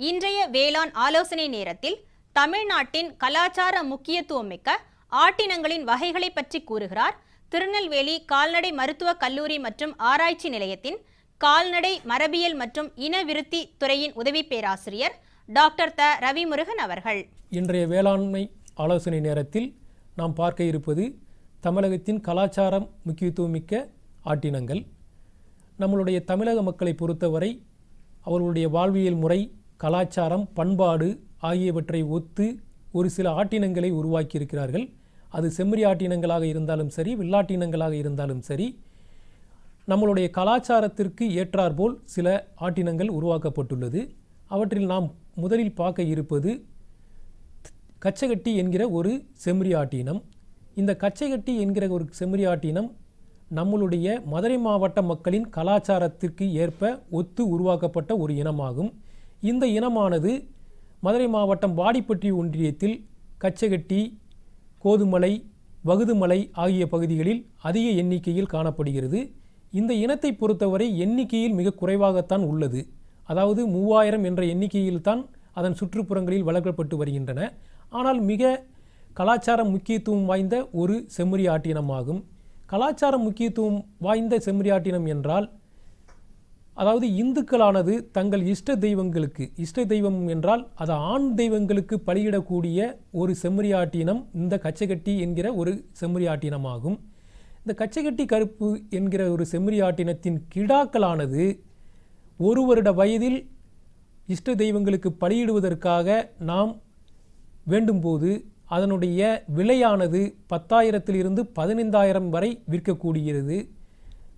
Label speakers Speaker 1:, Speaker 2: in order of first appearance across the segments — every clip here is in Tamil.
Speaker 1: இன்றைய வேளாண் ஆலோசனை நேரத்தில் தமிழ்நாட்டின் கலாச்சார முக்கியத்துவமிக்க ஆட்டினங்களின் வகைகளை பற்றி கூறுகிறார் திருநெல்வேலி கால்நடை மருத்துவக் கல்லூரி மற்றும் ஆராய்ச்சி நிலையத்தின் கால்நடை மரபியல் மற்றும் இனவிருத்தி துறையின் உதவி பேராசிரியர் டாக்டர் த. ரவிமுருகன் அவர்கள்.
Speaker 2: இன்றைய வேளாண்மை ஆலோசனை நேரத்தில் நாம் பார்க்க இருப்பது தமிழகத்தின் கலாச்சாரம் முக்கியத்துவமிக்க ஆட்டினங்கள். நம்மளுடைய தமிழக மக்களை பொறுத்தவரை அவர்களுடைய வாழ்வியல் முறை கலாச்சாரம் பண்பாடு ஆகியவற்றை ஒத்து ஒரு சில ஆட்டினங்களை உருவாக்கியிருக்கிறார்கள். அது செம்மறி ஆட்டினங்களாக இருந்தாலும் சரி வில்லாட்டினங்களாக இருந்தாலும் சரி நம்மளுடைய கலாச்சாரத்திற்கு ஏற்றாற்போல் சில ஆட்டினங்கள் உருவாக்கப்பட்டுள்ளது. அவற்றில் நாம் முதலில் பார்க்க இருப்பது கச்சகட்டி என்கிற ஒரு செம்மறி ஆட்டினம். இந்த கச்சைகட்டி என்கிற ஒரு செம்மறி ஆட்டினம் நம்மளுடைய மதுரை மாவட்ட மக்களின் கலாச்சாரத்திற்கு ஏற்ப ஒத்து உருவாக்கப்பட்ட ஒரு இனமாகும். இந்த இனமானது மதுரை மாவட்டம் வாடிப்பட்டி ஒன்றியத்தில் கச்சகட்டி கோதுமலை வகுதுமலை ஆகிய பகுதிகளில் அதிக எண்ணிக்கையில் காணப்படுகிறது. இந்த இனத்தை பொறுத்தவரை எண்ணிக்கையில் மிக குறைவாகத்தான் உள்ளது. அதாவது மூவாயிரம் என்ற எண்ணிக்கையில்தான் அதன் சுற்றுப்புறங்களில் வளர்க்கப்பட்டு வருகின்றன. ஆனால் மிக கலாச்சார முக்கியத்துவம் வாய்ந்த ஒரு செம்மறி ஆட்டினமாகும். கலாச்சார முக்கியத்துவம் வாய்ந்த செம்மறி ஆட்டினம் என்றால் அதாவது இந்துக்களானது தங்கள் இஷ்ட தெய்வங்களுக்கு இஷ்ட தெய்வம் என்றால் அது ஆண் தெய்வங்களுக்கு பலியிடக்கூடிய ஒரு செம்மறியாட்டினம் இந்த கச்சகட்டி என்கிற ஒரு செம்மறியாட்டினமாகும். இந்த கச்சகட்டி கருப்பு என்கிற ஒரு செம்மறியாட்டினத்தின் கிடாக்களானது ஒரு வருட வயதில் இஷ்ட தெய்வங்களுக்கு பலியிடுவதற்காக நாம் வேண்டும்போது அதனுடைய விலையானது பத்தாயிரத்திலிருந்து பதினைந்தாயிரம் வரை விற்கக்கூடியது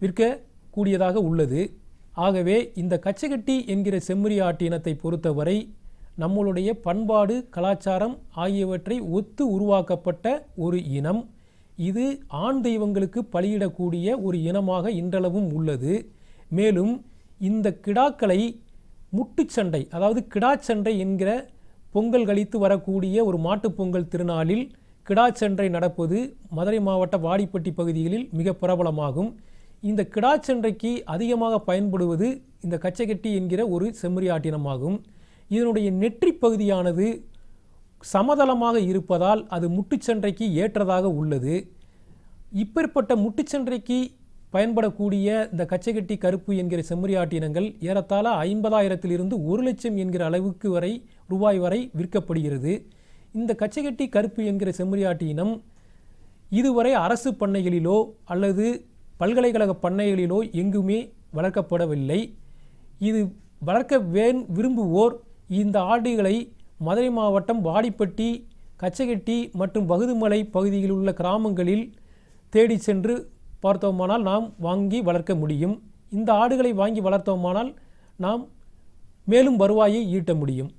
Speaker 2: விற்கக்கூடியதாக உள்ளது. ஆகவே இந்த கச்சகட்டி என்கிற செம்மறி ஆட்டு இனத்தை பொறுத்தவரை நம்மளுடைய பண்பாடு கலாச்சாரம் ஆகியவற்றை ஒத்து உருவாக்கப்பட்ட ஒரு இனம். இது ஆண் தெய்வங்களுக்கு பலியிடக்கூடிய ஒரு இனமாக இன்றளவும் உள்ளது. மேலும் இந்த கிடாக்களை முட்டுச்சண்டை அதாவது கிடாச்சண்டை என்கிற பொங்கல் கழித்து வரக்கூடிய ஒரு மாட்டுப் பொங்கல் திருநாளில் கிடாச்சண்டை நடப்பது மதுரை மாவட்ட வாடிப்பட்டி பகுதிகளில் மிக பிரபலமாகும். இந்த கிடாச்சண்டைக்கு அதிகமாக பயன்படுவது இந்த கச்சைக்கட்டி என்கிற ஒரு செம்மறி ஆட்டினமாகும். இதனுடைய நெற்றி பகுதியானது சமதளமாக இருப்பதால் அது முட்டுச்சண்டைக்கு ஏற்றதாக உள்ளது. இப்பேற்பட்ட முட்டுச்சண்டைக்கு பயன்படக்கூடிய இந்த கச்சைக்கட்டி கருப்பு என்கிற செம்மறி ஆட்டினங்கள் ஏறத்தாழ ஐம்பதாயிரத்திலிருந்து ஒரு லட்சம் என்கிற அளவுக்கு வரை ரூபாய் வரை விற்கப்படுகிறது. இந்த கச்சைக்கட்டி கருப்பு என்கிற செம்மறி ஆட்டினம் இதுவரை அரசு பண்ணைகளிலோ அல்லது பல்கலைக்கழக பண்ணைகளிலோ எங்குமே வளர்க்கப்படவில்லை. இது வளர்க்க வேன் விரும்புவோர் இந்த ஆடுகளை மதுரை மாவட்டம் வாடிப்பட்டி கச்சகட்டி மற்றும் பகுதுமலை பகுதியில் உள்ள கிராமங்களில் தேடி சென்று பார்த்தோமானால் நாம் வாங்கி வளர்க்க முடியும். இந்த ஆடுகளை வாங்கி வளர்த்தோமானால் நாம் மேலும் வருவாயை ஈட்ட முடியும்.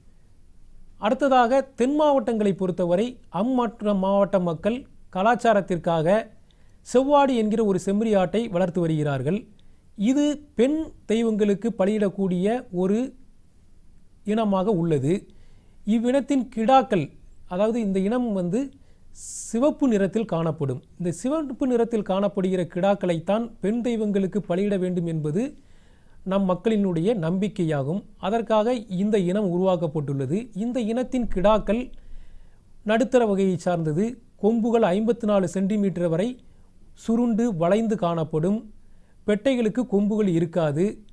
Speaker 2: அடுத்ததாக தென் மாவட்டங்களை பொறுத்தவரை அம்மாற்ற மாவட்ட மக்கள் கலாச்சாரத்திற்காக செவ்வாடு என்கிற ஒரு செம்மறி ஆட்டை வளர்த்து வருகிறார்கள். இது பெண் தெய்வங்களுக்கு பலியிடக்கூடிய ஒரு இனமாக உள்ளது. இவ்வினத்தின் கிடாக்கள் அதாவது இந்த இனம் வந்து சிவப்பு நிறத்தில் காணப்படும். இந்த சிவப்பு நிறத்தில் காணப்படுகிற கிடாக்களைத்தான் பெண் தெய்வங்களுக்கு பலியிட வேண்டும் என்பது நம் மக்களினுடைய நம்பிக்கையாகும். அதற்காக இந்த இனம் உருவாக்கப்பட்டுள்ளது. இந்த இனத்தின் கிடாக்கள் நடுத்தர வகையை சார்ந்தது. கொம்புகள் ஐம்பத்தி நாலு சென்டிமீட்டர் வரை சுருண்டு வளைந்து காணப்படும். பெட்டைகளுக்கு கொம்புகள் இருக்காது.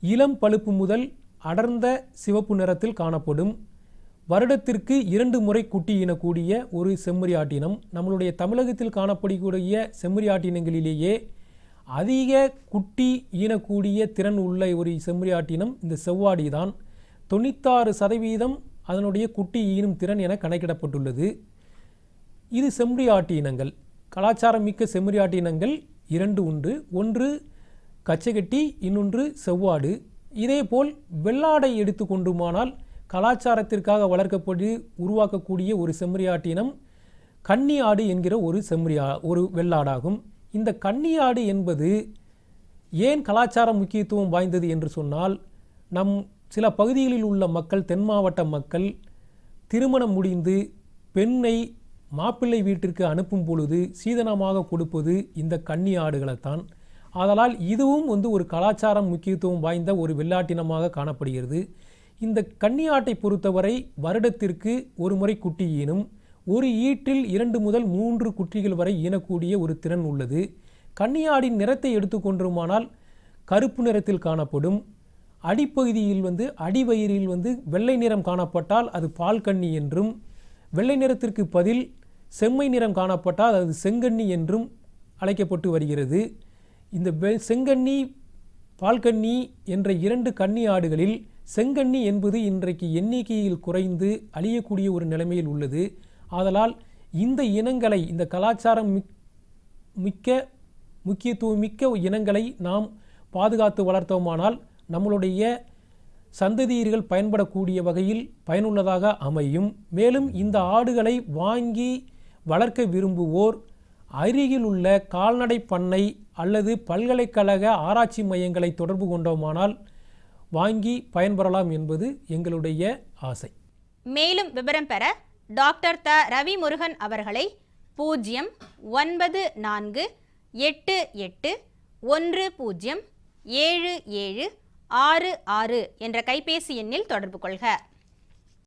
Speaker 2: இளம் பழுப்பு முதல் அடர்ந்த சிவப்பு நிறத்தில் காணப்படும். வருடத்திற்கு இரண்டு முறை குட்டி இனக்கூடிய ஒரு செம்மறி ஆட்டினம். நம்மளுடைய தமிழகத்தில் காணப்படக்கூடிய செம்மறி ஆட்டினங்களிலேயே அதிக குட்டி ஈனக்கூடிய திறன் உள்ள ஒரு செம்மறி ஆட்டினம் இந்த செவ்வாடி தான். தொண்ணூத்தாறு சதவீதம் அதனுடைய குட்டி ஈனும் திறன் என கணக்கிடப்பட்டுள்ளது. இது செம்மறி ஆட்டு இனங்கள் கலாச்சாரம் மிக்க செம்மறியாட்டினங்கள் இனங்கள் இரண்டு உண்டு. ஒன்று கச்சைகட்டி இன்னொன்று செவ்வாடு. இதேபோல் வெள்ளாடை எடுத்துக்கொண்டுமானால் கலாச்சாரத்திற்காக வளர்க்கப்பட்டு உருவாக்கக்கூடிய ஒரு செம்மறியாட்டு இனம் கன்னி ஆடு என்கிற ஒரு செம்மறியா ஒரு வெள்ளாடாகும். இந்த கன்னி ஆடு என்பது ஏன் கலாச்சார முக்கியத்துவம் வாய்ந்தது என்று சொன்னால் நம் சில பகுதிகளில் உள்ள மக்கள் தென் மாவட்ட மக்கள் திருமணம் முடிந்து பெண்ணை மாப்பிள்ளை வீட்டிற்கு அனுப்பும் பொழுது சீதனமாக கொடுப்பது இந்த கன்னி ஆடுகளைத்தான். ஆதலால் இதுவும் வந்து ஒரு கலாச்சாரம் முக்கியத்துவம் வாய்ந்த ஒரு வெள்ளாட்டினமாக காணப்படுகிறது. இந்த கன்னி ஆட்டை பொறுத்தவரை வருடத்திற்கு ஒரு முறை குட்டி ஈனும் ஒரு ஈற்றில் இரண்டு முதல் மூன்று குட்டிகள் வரை ஈனக்கூடிய ஒரு திறன் உள்ளது. கன்னியாடின் நிறத்தை எடுத்துக்கொண்டுமானால் கருப்பு நிறத்தில் காணப்படும். அடிப்பகுதியில் வந்து அடிவயிறில் வந்து வெள்ளை நிறம் காணப்பட்டால் அது பால் கன்னி என்றும் வெள்ளை நிறத்திற்கு பதில் செம்மை நிறம் காணப்பட்டால் அது செங்கண்ணி என்றும் அழைக்கப்பட்டு வருகிறது. இந்த வெ- செங்கன்னி பால்கன்னி என்ற இரண்டு கன்னி ஆடுகளில் செங்கண்ணி என்பது இன்றைக்கு எண்ணிக்கையில் குறைந்து அழியக்கூடிய ஒரு நிலைமையில் உள்ளது. ஆதலால் இந்த இனங்களை இந்த கலாச்சாரம் மிக் மிக்க முக்கியத்துவம் மிக்க இனங்களை நாம் பாதுகாத்து வளர்த்தோமானால் நம்மளுடைய சந்ததியர்கள் பயன்படக்கூடிய வகையில் பயனுள்ளதாக அமையும். மேலும் இந்த ஆடுகளை வாங்கி வளர்க்க விரும்புவோர் அருகில் உள்ள கால்நடை பண்ணை அல்லது பல்கலைக்கழக ஆராய்ச்சி மையங்களை தொடர்பு கொண்டோமானால் வாங்கி பயன்பெறலாம் என்பது எங்களுடைய ஆசை.
Speaker 1: மேலும் விவரம் பெற டாக்டர் த. ரவி முருகன் அவர்களை பூஜ்ஜியம் ஒன்பது நான்கு எட்டு எட்டு ஒன்று பூஜ்ஜியம் ஏழு ஏழு ஆறு ஆறு என்ற கைபேசி எண்ணில் தொடர்பு கொள்க.